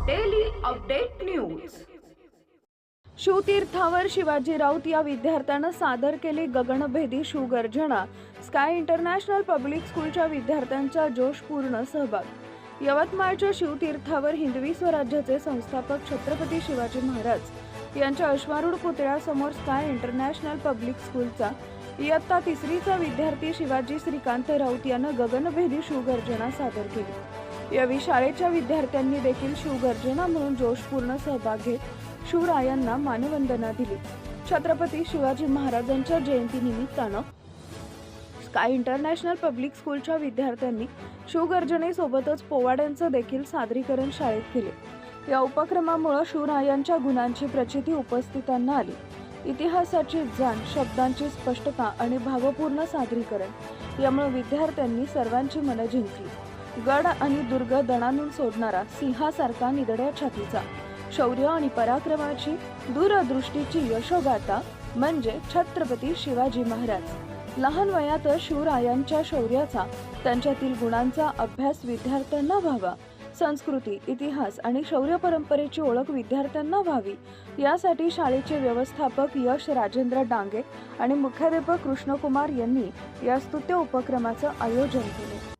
Update news शिवतीर्थावर शिवाजी राऊत या विद्यार्थ्यानं सादर केली गगनभेदी शिवगर्जना स्काय इंटरनॅशनल पब्लिक स्कूलच्या विद्यार्थ्यांचा जोशपूर्ण सहभाग. यवतमाळच्या शिवतीर्थावर हिंदवी स्वराज्याचे संस्थापक छत्रपती शिवाजी महाराज यांच्या अश्वारूढ पुतळ्यासमोर स्काय इंटरनॅशनल पब्लिक स्कूलचा इयत्ता तिसरीचा विद्यार्थी शिवाजी श्रीकांत राऊत यानं गगनभेदी शिवगर्जना सादर केली. यावेळी शाळेच्या विद्यार्थ्यांनी देखील शिवगर्जना म्हणून जोशपूर्ण सहभाग घेत शिवरायांना मानवंदना दिली. छत्रपती शिवाजी महाराजांच्या जयंतीनिमित्तानं स्काय इंटरनॅशनल पब्लिक स्कूलच्या विद्यार्थ्यांनी शिवगर्जनेसोबतच पोवाड्यांचं देखील सादरीकरण शाळेत केले. या उपक्रमामुळे शिवरायांच्या गुणांची प्रचिती उपस्थितांना आली. इतिहासाची जाण शब्दांची स्पष्टता आणि भावपूर्ण सादरीकरण यामुळे विद्यार्थ्यांनी सर्वांची मनं जिंकली. गड आणि दुर्ग दणानून सोडणारा सिंहासारखा निदड्या छातीचा. शौर्य आणि पराक्रमाची दूरदृष्टीची यशोगाथा म्हणजे छत्रपती शिवाजी महाराज. लहान वयातच शिवरायांच्या शौर्याचा त्यांच्यातील गुणांचा अभ्यास विद्यार्थ्यांना व्हावा. संस्कृती इतिहास आणि शौर्य परंपरेची ओळख विद्यार्थ्यांना व्हावी. यासाठी शाळेचे व्यवस्थापक यश राजेंद्र डांगे आणि मुख्याध्यापक कृष्णकुमार यांनी या स्तुत्य उपक्रमाचं आयोजन केले.